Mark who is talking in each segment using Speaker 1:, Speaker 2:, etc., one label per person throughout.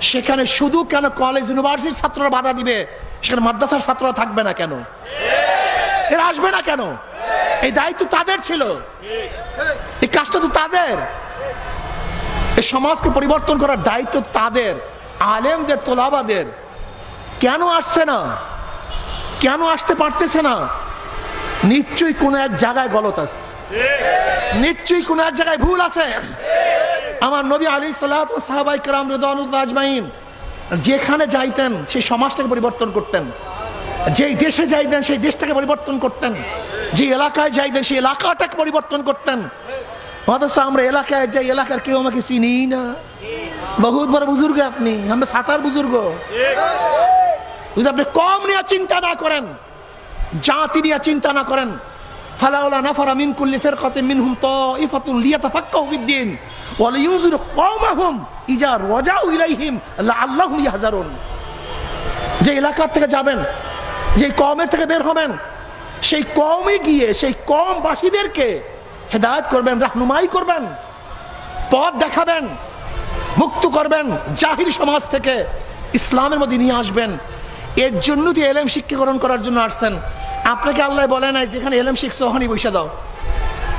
Speaker 1: সেখানে শুধু কেন কলেজ ইউনিভার্সিটির ছাত্ররা বাধা দিবে? সেখানে মাদ্রাসার ছাত্ররা থাকবে না কেন? এরা আসবে না কেন? এই দায়িত্ব তাদের ছিল। এই কাজটা তো তাদের। এই সমাজকে পরিবর্তন করার দায়িত্ব তাদের। আলেমদের, তোলাবাদের। কেন আসছে না? কেন আসতে পারতেছে না? নিশ্চয়ই কোনো এক জায়গায় গলত আছে। নিশ্চয়ই কোনো এক জায়গায় ভুল আছে। আমার নবী আলী সাল্লাহ সাহাবাই কালাম রাজমাইন যেখানে যাইতেন, সেই সমাজটাকে পরিবর্তন করতেন। যেই দেশে যাইতেন, সেই দেশটাকে পরিবর্তন করতেন। যে এলাকায় যাইতেন, সেই এলাকাটাকে পরিবর্তন করতেন। অথচ আমরা এলাকায় যাই, এলাকার কেউ আমাকে চিনি না। বহুত বড় বুজুর্গ আপনি, আমরা সাঁতার বুজুর্গ। যদি আপনি কম নিয়ে চিন্তা না করেন, জাতি নিয়ে চিন্তা না করেন ফালাউলা নাফারা মিন কুল্লি ফিরকাতিন মিনহুম তাইফাতুন লিয়াতাফাক্কাহু ফিদ-দ্বীন ওয়া লিয়ুনজিরু কওমাহুম ইজা রাজাউ ইলাইহিম লাআল্লাহুম ইয়াহজারুন। যে এলাকার থেকে যাবেন, যে কমের থেকে বের হবেন, সেই কমে গিয়ে সেই কমবাসীদেরকে হেদায়েত করবেন, রাহনুমাই করবেন, পথ দেখাবেন, মুক্ত করবেন জাহির সমাজ থেকে ইসলামের মধ্যে নিয়ে আসবেন। এর জন্য তো এলেম শিক্ষাকরণ করার জন্য আসছেন আপনাকে আল্লাহ বলে নাই যেখানে এলেম শিখছো ওখানে বসে দাও।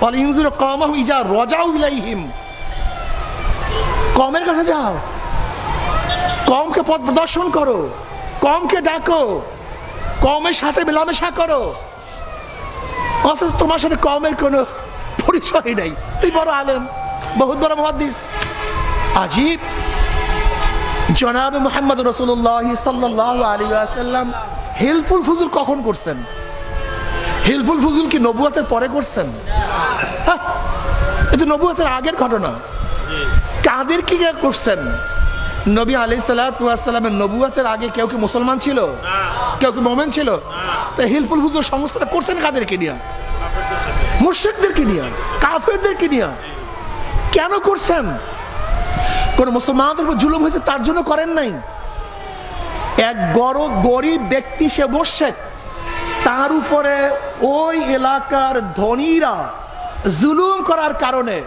Speaker 1: বলে, ইনজুর কমাহু ইজা রজাউ ইলাইহিম। কমের কাছে যাও। কমকে পথ প্রদর্শন করো। কমকে ডাকো। কমের সাথে মেলামেশা করো। অথচ তোমার সাথে কমের কোনো পরিচয় নেই। তুই বড় আলেম, বহুত বড় মহাদিস আজীব। জনাব মোহাম্মদ রসুল্লাহ সাল্লাহ আলী আসাল্লাম হেলফুল ফুজুল কখন করছেন? হেলফুল ফুজুল কি নবুয়াতের পরে করছেন? হ্যাঁ, এটা নবুয়াতের আগের ঘটনা। কাদের কি করছেন? নবী আলি সাল্লামের নবুয়াতের আগে কেউ কি মুসলমান ছিল? কেউ কি মোমেন ছিল? তা হিলফুল ফুজুল সংস্থাটা করছেন কাদেরকে নিয়ে? মুর্শিকদেরকে নিয়ে? কাফেরদেরকে নিয়ে? কেন করছেন? কোন মুসলমানদের উপর জুলুম হয়েছে তার জন্য করেন নাই? এক গড় গরিব ব্যক্তি সে বসছে তার উপরে ওই এলাকার ধনীরা জুলুম করার কারণে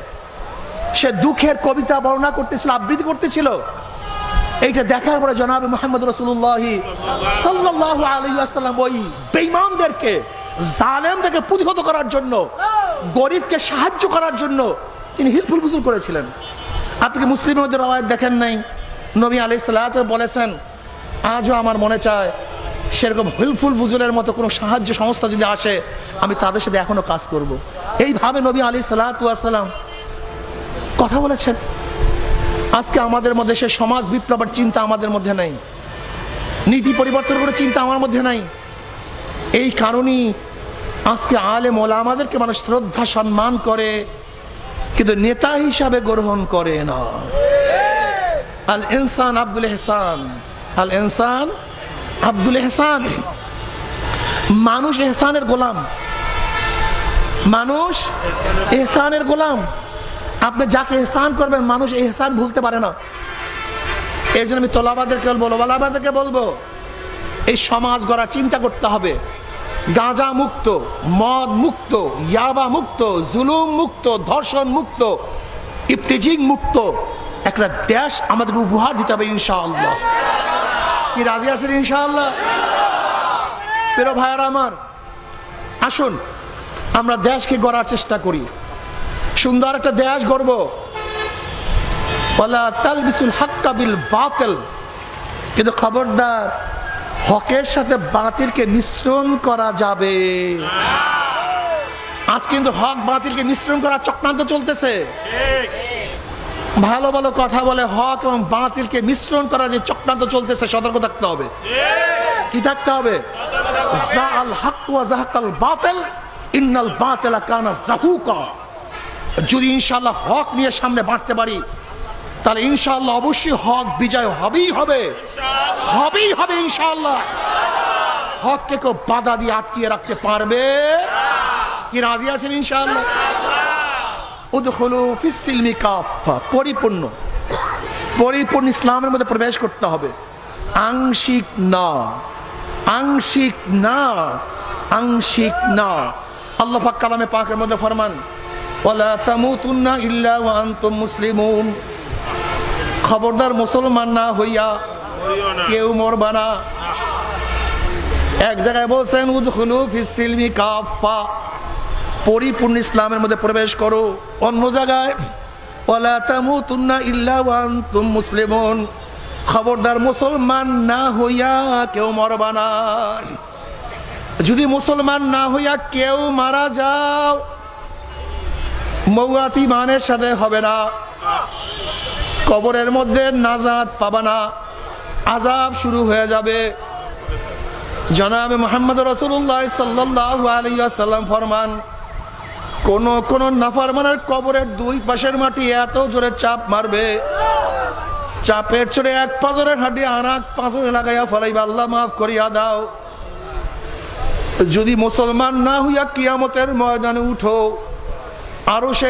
Speaker 1: সে দুঃখের কবিতা বর্ণনা করতেছিল, আবৃত্তি করতেছিল। এইটা দেখার পরে জনাব মোহাম্মদ রসুল্লাহ সাল্লাহ আলাইসাল্লাম ওই বেইমানদেরকে জালেমদেরকে প্রতিহত করার জন্য, গরিবকে সাহায্য করার জন্য তিনি হিলফুল ফুসুল করেছিলেন। আপনি কি মুসলিমের মধ্যে রওয়ায়ত দেখেন নাই? নবী আলি সাল্লাহ বলেছেন, আজও আমার মনে চায় সেরকম হিলফুল ফুজুলের মতো কোনো সাহায্য সংস্থা যদি আসে, আমি তাদের সাথে এখনও কাজ করব। এইভাবে নবী আলি সাল্লাম কথা বলেছেন। আজকে আমাদের মধ্যে সে সমাজ বিপ্লবের চিন্তা আমাদের মধ্যে নাই। নীতি পরিবর্তন করে চিন্তা আমার মধ্যে নাই। এই কারণেই আজকে আলে মোলা আমাদেরকে মানুষ শ্রদ্ধা, সম্মান করে, কিন্তু নেতা হিসাবে গ্রহণ করে না। আল ইনসান আব্দুল এহসান। আল ইনসান আব্দুল এহসান। মানুষ এহসানের গোলাম। মানুষ এহসানের গোলাম। আপনি যাকে এহসান করবেন, মানুষ এহসান ভুলতে পারে না। এর জন্য আমি তোলাবাদেরকে বলব বলাবাদেরকে বলব, এই সমাজ গড়া চিন্তা করতে হবে। গাঁজা মুক্ত, মদ মুক্ত, ইয়াবা মুক্ত, জুলুম মুক্ত, ধর্ষণ মুক্ত, ইফতিজিং মুক্ত। একটা দেশ আমাদের উপহার দিতে হবে ইনশাআল্লাহ। কি রাজি আছেন ইনশাআল্লাহ? প্রিয় ভাইয়ার আমার, আসুন, আমরা দেশকে গড়ার চেষ্টা করি। সুন্দর একটা দেশ গড়ব। ওয়ালা তালবিসুল হাক্কা বিল বাতিল। কিন্তু খবরদার, হকের সাথে বাতিলকে মিশ্রণ করা যাবে। আজ কিন্তু হক বাতিলকে মিশ্রণ করার চক্রান্ত চলতেছে। ভালো ভালো কথা বলে হক এবং বাতিলকে মিশ্রণ করার যে চক্রান্ত চলতেছে, সতর্ক থাকতে হবে। কি থাকতে হবে? ইন্নাল কানা যদি ইনশাআল্লাহ হক নিয়ে সামনে বাড়তে পারি, তাহলে ইনশাআল্লাহ অবশ্যই হক বিজয় হবেই হবে। হবেই হবে ইনশাআল্লাহ। হককে কেউ বাধা দিয়ে আটকিয়ে রাখতে পারবে? কি রাজি আছেন ইনশাআল্লাহ উদখুলু ফিস সিলমি কাফা পরিপূর্ণ। পরিপূর্ণ ইসলামের মধ্যে প্রবেশ করতে হবে। আংশিক না। আংশিক না। আংশিক না। আল্লাহ পাক কালামে পাকের মধ্যে ফরমান মুসলিমুন। খবরদার মুসলমান না হইয়া কেউ মরবা না। এক জায়গায় বলছেন, উদখুলু ফিসিলমি কাফা পরিপূর্ণ ইসলামের মধ্যে প্রবেশ করো। অন্য জায়গায় ওয়া খবরদার মুসলমান না হইয়া কেউ মরবা না। যদি মুসলমান না হইয়া কেউ মারা যাও, মৌয়াতি মানের সাথে হবে না। কবরের মধ্যে নাজাত পাবা না। আজাব শুরু হয়ে যাবে। জনাব মোহাম্মদ রসুল্লাহ সাল্লাহ আলিয়া সাল্লাম ফরমান কোন কোন নাফার মানের কবরের দুই পাশের মাটি এত জোরে চাপ মারবে। চাপের চড়ে এক পাজরের হাডি আর এক পাঁচরে লাগাইয়া ফলাইবা। আল্লাহ মাফ করিয়া দাও। যদি মুসলমান না হইয়া কিয়ামতের ময়দানে উঠো আরও সে